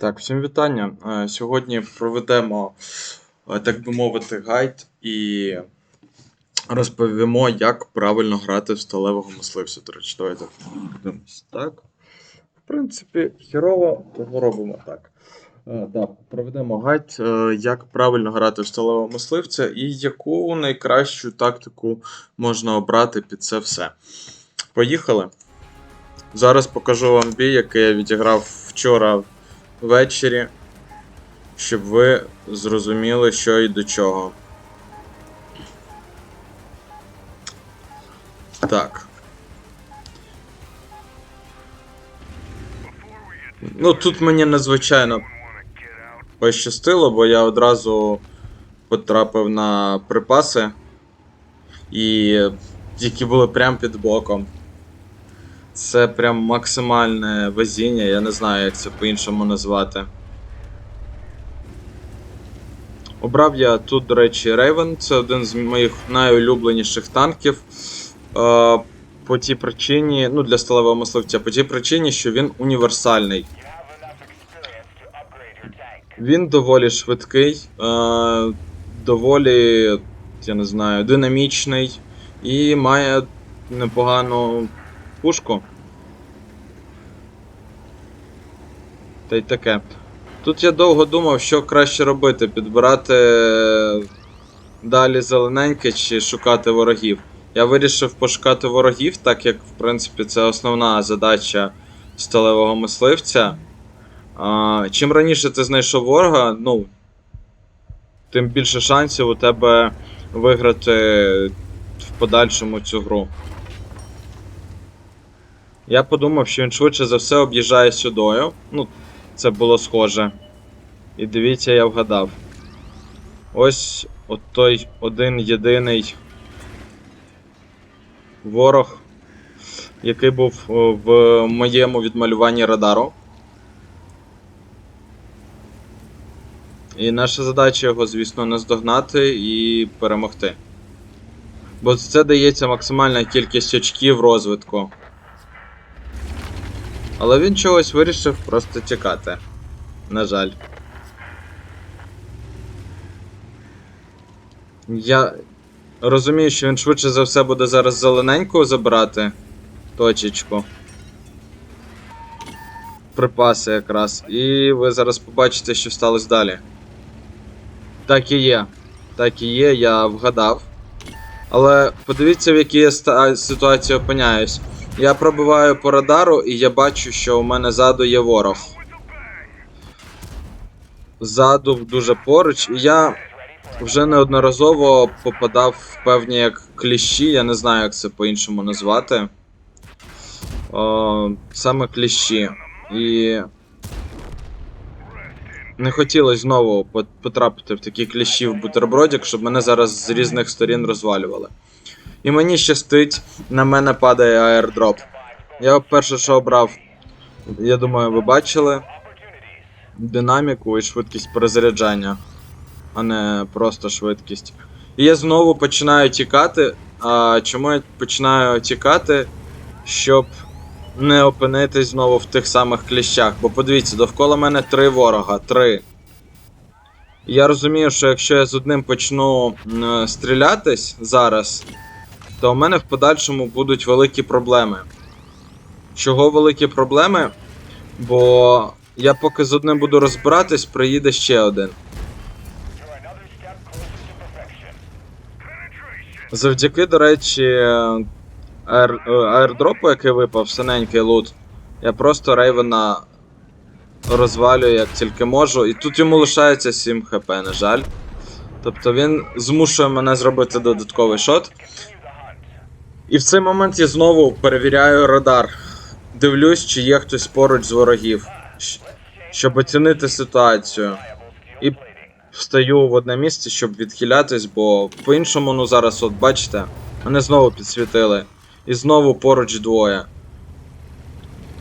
Так, всім вітання. Е, Сьогодні проведемо, е, так би мовити, гайд і розповімо, як правильно грати в сталевого мисливця. До речі, давайте подивимось так. В принципі, хірово, того робимо так. Е, Так, проведемо гайд, як правильно грати в сталевого мисливця і яку найкращу тактику можна обрати під це все. Поїхали. Зараз покажу вам бій, який я відіграв вчора ввечері, щоб ви зрозуміли, що і до чого. Так. Ну, тут мені надзвичайно пощастило, бо я одразу потрапив на припаси, і які були прямо під боком. Це прям максимальне везіння, я не знаю, як це по-іншому назвати. Обрав я тут, до речі, Raven, це один з моїх найулюбленіших танків. Е, по тій причині, ну для сталевого мисливця, по тій причині, що він універсальний. Він доволі швидкий, е, доволі, я не знаю, динамічний і має непогану пушку. Та й таке. Тут я довго думав, що краще робити: підбирати далі зелененьке чи шукати ворогів. Я вирішив пошукати ворогів, так як, в принципі, це основна задача сталевого мисливця. А, чим раніше ти знайшов ворога, ну, тим більше шансів у тебе виграти в подальшому цю гру. Я подумав, що він швидше за все об'їжджає сюдою. Ну, це було схоже. І дивіться, я вгадав. Ось от той один єдиний ворог, який був в моєму відмалюванні радару. І наша задача його, звісно, наздогнати і перемогти. Бо це дається максимальна кількість очків розвитку. Але він чогось вирішив просто тікати. На жаль. Я розумію, що він швидше за все буде зараз зелененьку забирати точечку. Припаси якраз. І ви зараз побачите, що сталося далі. Так і є. Так і є, я вгадав. Але подивіться, в якій я ситуації опиняюсь. Я пробиваю по радару, і я бачу, що у мене ззаду є ворог. Ззаду дуже поруч, і я вже неодноразово попадав в певні як кліщі, я не знаю, як це по-іншому назвати. О, саме кліщі. І. Не хотілося знову потрапити в такі кліщі в бутербродик, щоб мене зараз з різних сторін розвалювали. І мені щастить, на мене падає аердроп. Я перше, що обрав, я думаю, ви бачили динаміку і швидкість перезаряджання, а не просто швидкість. І я знову починаю тікати. А чому я починаю тікати, щоб не опинитись знову в тих самих кліщах? Бо подивіться, довкола мене три ворога. Три. Я розумію, що якщо я з одним почну стрілятись зараз, то у мене в подальшому будуть великі проблеми. Чого великі проблеми? Бо я поки з одним буду розбиратись, приїде ще один. Завдяки, до речі, аер... е, аердропу, який випав, синенький лут, я просто Рейвена розвалюю як тільки можу. І тут йому лишається 7 хп, на жаль. Тобто він змушує мене зробити додатковий шот. І в цей момент я знову перевіряю радар. Дивлюсь, чи є хтось поруч з ворогів, щоб оцінити ситуацію. І встаю в одне місце, щоб відхилятись, бо по-іншому, ну зараз, от бачите, мене знову підсвітили. І знову поруч двоє.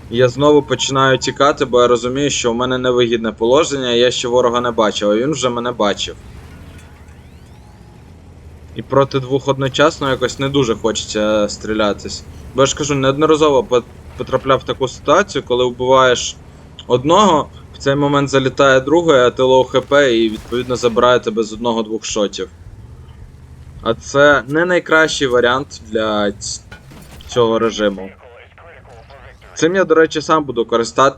Я знову починаю тікати, бо я розумію, що в мене невигідне положення, я ще ворога не бачив, а він вже мене бачив. І проти двох одночасно якось не дуже хочеться стрілятись. Бо я ж кажу, неодноразово потрапляв в таку ситуацію, коли вбиваєш одного, в цей момент залітає другий, а ти лоу хп і відповідно забирає тебе з одного-двох шотів. А це не найкращий варіант для цього режиму. Цим я, до речі, сам буду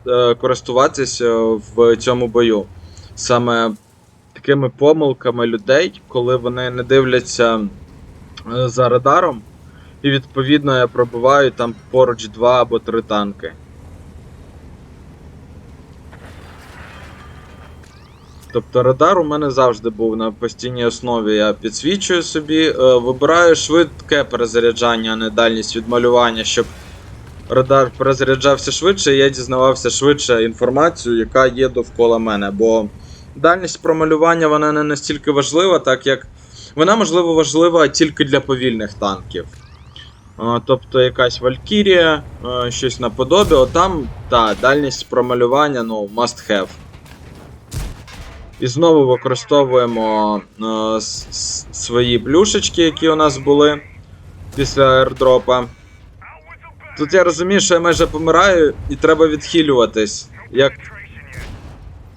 е, користуватися в цьому бою. Саме такими помилками людей, коли вони не дивляться е, за радаром, і відповідно я пробиваю там поруч два або три танки. Тобто радар у мене завжди був на постійній основі. Я підсвічую собі, е, вибираю швидке перезаряджання, а не дальність відмалювання, щоб радар перезаряджався швидше, і я дізнавався швидше інформацію, яка є довкола мене. Бо дальність промалювання вона не настільки важлива, так як вона, можливо, важлива тільки для повільних танків. Тобто якась Валькірія, щось наподобі, отам, та, дальність промалювання, ну, must have. І знову використовуємо свої плюшечки, які у нас були після аердропа. Тут я розумію, що я майже помираю і треба відхилюватись. Як...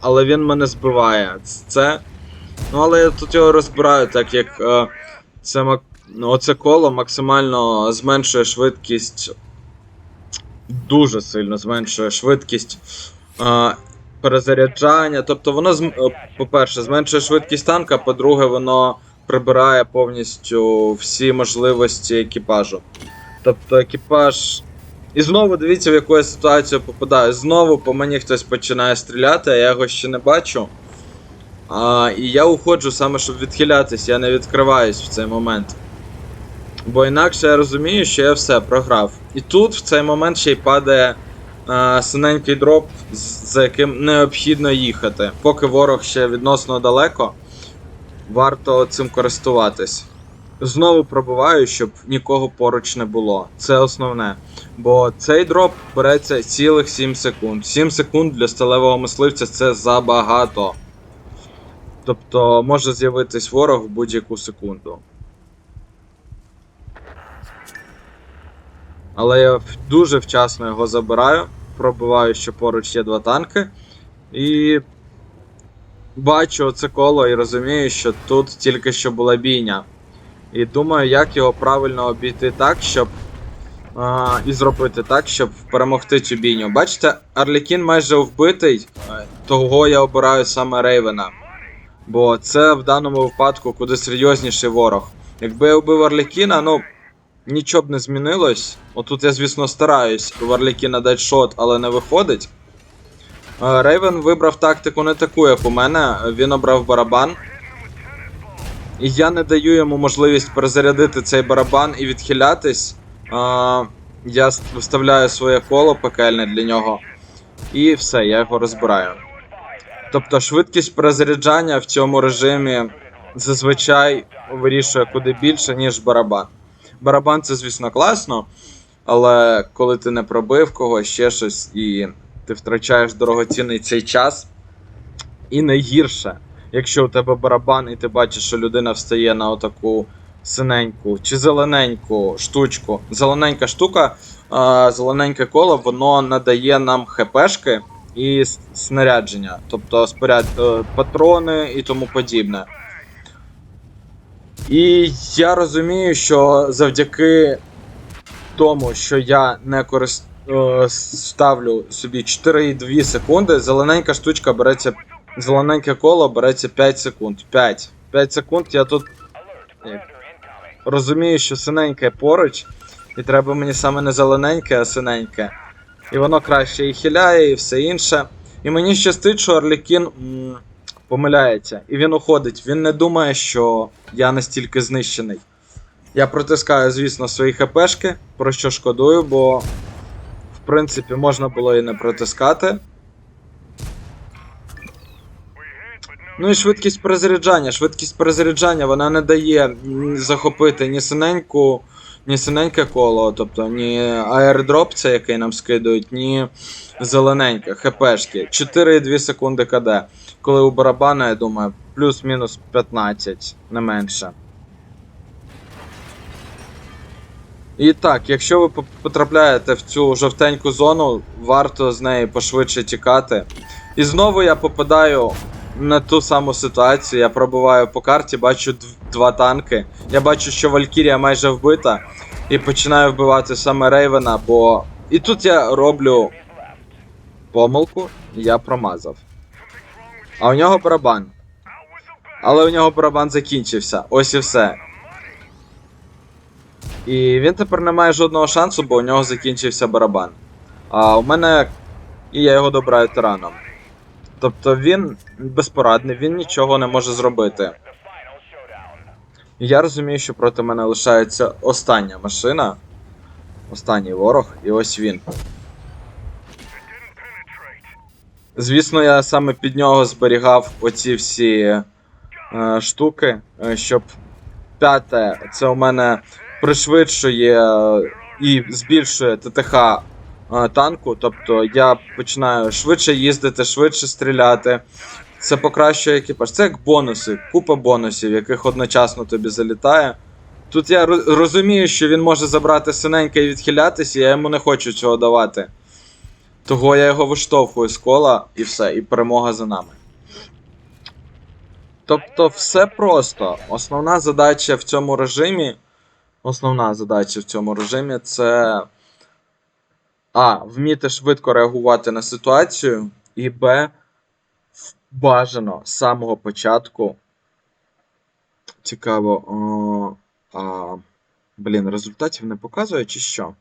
Але він мене збиває. Це. Ну, але я тут його розбираю, так як е, це мак... ну, оце коло максимально зменшує швидкість. Дуже сильно зменшує швидкість е, перезаряджання. Тобто воно, зм- е, по-перше, зменшує швидкість танка, по-друге, воно прибирає повністю всі можливості екіпажу. Тобто екіпаж. І знову дивіться, в яку я ситуацію попадаю. Знову по мені хтось починає стріляти, а я його ще не бачу. А, і я уходжу саме, щоб відхилятись, я не відкриваюсь в цей момент. Бо інакше я розумію, що я все програв. І тут в цей момент ще й падає а, синенький дроп, за яким необхідно їхати. Поки ворог ще відносно далеко, варто цим користуватись. Знову пробиваю, щоб нікого поруч не було. Це основне. Бо цей дроп береться цілих 7 секунд. 7 секунд для сталевого мисливця це забагато. Тобто може з'явитись ворог в будь-яку секунду. Але я дуже вчасно його забираю, пробиваю, що поруч є два танки. І бачу це коло і розумію, що тут тільки що була бійня. І думаю, як його правильно обійти так, щоб. А, і зробити так, щоб перемогти цю бійню. Бачите, Арлікін майже вбитий, е, того я обираю саме Рейвена. Бо це в даному випадку куди серйозніший ворог. Якби я вбив Арлікіна, ну нічого б не змінилось. Отут я, звісно, стараюсь в Арлікіна дати шот, але не виходить. Е, Рейвен вибрав тактику не таку, як у мене. Він обрав барабан. І я не даю йому можливість перезарядити цей барабан і відхилятись. Я вставляю своє коло пекельне для нього. І все, я його розбираю. Тобто швидкість перезаряджання в цьому режимі зазвичай вирішує куди більше, ніж барабан. Барабан це, звісно, класно, але коли ти не пробив когось, ще щось, і ти втрачаєш дорогоцінний цей час. І найгірше, якщо у тебе барабан, і ти бачиш, що людина встає на отаку синеньку чи зелененьку штучку. Зелененька штука, зелененьке коло, воно надає нам хпшки і снарядження, тобто споряд... е, патрони і тому подібне. І я розумію, що завдяки тому, що я не корист... е, ставлю собі 4,2 секунди, зелененька штучка береться. Зелененьке коло береться 5 секунд. 5. 5 секунд я тут розумію, що синеньке поруч, і треба мені саме не зелененьке, а синеньке. І воно краще і хиляє, і все інше. І мені щастить, що Орлікін помиляється. І він уходить. Він не думає, що я настільки знищений. Я протискаю, звісно, свої хпшки, про що шкодую, бо в принципі можна було і не протискати. Ну і швидкість перезаряджання. Швидкість перезаряджання вона не дає захопити ні синеньку, ні синеньке коло, тобто ні аердроп, це який нам скидують, ні зелененьке, хпшки. 4,2 секунди КД. Коли у барабана, я думаю, плюс-мінус 15, не менше. І так, якщо ви потрапляєте в цю жовтеньку зону, варто з неї пошвидше тікати. І знову я попадаю на ту саму ситуацію. Я пробиваю по карті, бачу дв- два танки. Я бачу, що Валькірія майже вбита. І починаю вбивати саме Рейвена, бо. І тут я роблю помилку, я промазав. А у нього барабан. Але у нього барабан закінчився. Ось і все. І він тепер не має жодного шансу, бо у нього закінчився барабан. А у мене. І я його добираю тираном. Тобто він безпорадний, він нічого не може зробити. Я розумію, що проти мене лишається остання машина. Останній ворог, і ось він. Звісно, я саме під нього зберігав оці всі е, штуки, е, щоб п'яте, це у мене пришвидшує е, і збільшує ТТХ танку. Тобто я починаю швидше їздити, швидше стріляти. Це покращує екіпаж. Це як бонуси, купа бонусів, яких одночасно тобі залітає. Тут я розумію, що він може забрати синеньке і відхилятися, я йому не хочу цього давати. Того я його виштовхую з кола і все, і перемога за нами. Тобто, все просто. Основна задача в цьому режимі. Основна задача в цьому режимі це. А. Вміти швидко реагувати на ситуацію. І Б. Бажано з самого початку. Цікаво. О, а, блін, результатів не показує чи що?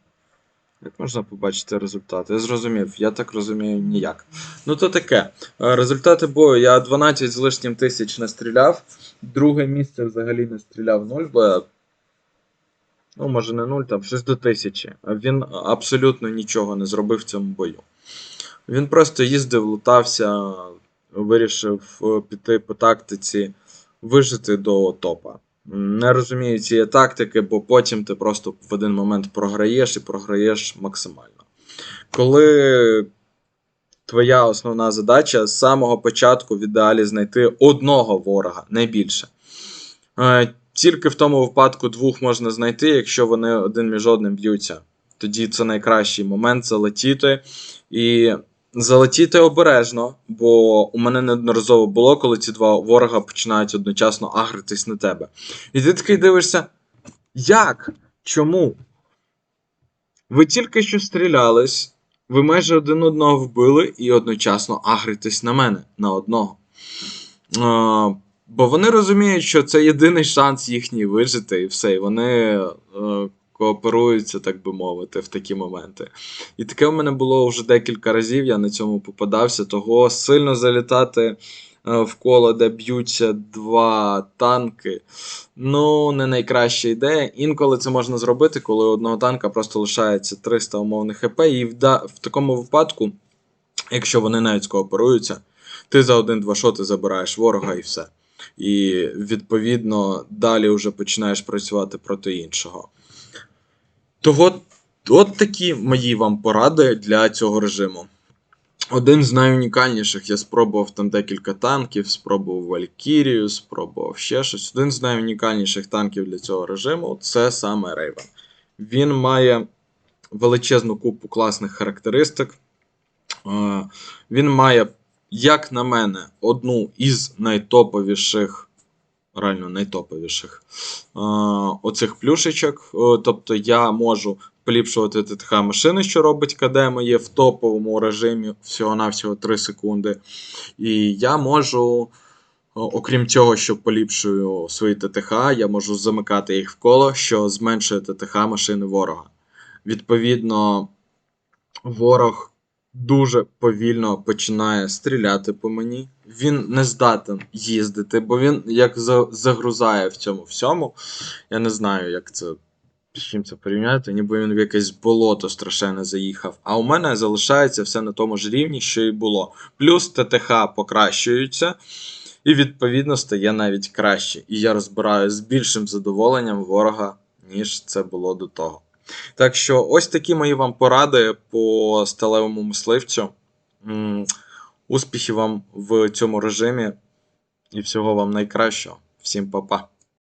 Як можна побачити результати? Я зрозумів, я так розумію ніяк. Ну то таке. Е, Результати бою. Я 12 з лишнім тисяч настріляв. Друге місце взагалі не стріляв 0, бо я. Ну, може не 0, там щось до тисячі. Він абсолютно нічого не зробив в цьому бою. Він просто їздив, лутався, вирішив е, піти по тактиці, вижити до топа. Не розумію цієї тактики, бо потім ти просто в один момент програєш і програєш максимально. Коли твоя основна задача з самого початку в ідеалі знайти одного ворога, не більше. Тільки в тому випадку двох можна знайти, якщо вони один між одним б'ються. Тоді це найкращий момент залетіти. І залетіти обережно, бо у мене неодноразово було, коли ці два ворога починають одночасно агритись на тебе. І ти такий дивишся. Як? Чому? Ви тільки що стрілялись, ви майже один одного вбили і одночасно агритесь на мене, на одного. Бо вони розуміють, що це єдиний шанс їхній вижити, і все. І вони е, кооперуються, так би мовити, в такі моменти. І таке в мене було вже декілька разів, я на цьому попадався. Того сильно залітати е, в коло, де б'ються два танки. Ну, не найкраща ідея. Інколи це можна зробити, коли у одного танка просто лишається 300 умовних хп, і в, да- в такому випадку, якщо вони навіть скооперуються, ти за один-два шоти забираєш ворога і все. І відповідно далі вже починаєш працювати проти іншого. Того, от такі мої вам поради для цього режиму. Один з найунікальніших я спробував там декілька танків, спробував Валькірію, спробував ще щось. Один з найунікальніших танків для цього режиму це саме Рейвен. Він має величезну купу класних характеристик. Е, Він має, як на мене, одну із найтоповіших, реально найтоповіших е, оцих плюшечок. Е, Тобто я можу поліпшувати ТТХ машини, що робить КД моє в топовому режимі всього-навсього 3 секунди. І я можу, о, окрім цього, що поліпшую свої ТТХ, я можу замикати їх в коло, що зменшує ТТХ машини ворога. Відповідно, ворог дуже повільно починає стріляти по мені. Він не здатен їздити, бо він як загрузає в цьому всьому. Я не знаю, як це з чим це порівняти, ніби він в якесь болото страшенне заїхав. А у мене залишається все на тому ж рівні, що і було. Плюс ТТХ покращується, і відповідно стає навіть краще. І я розбираю з більшим задоволенням ворога, ніж це було до того. Так що, ось такі мої вам поради по сталевому мисливцю. Успіхів вам в цьому режимі і всього вам найкращого. Всім па-па.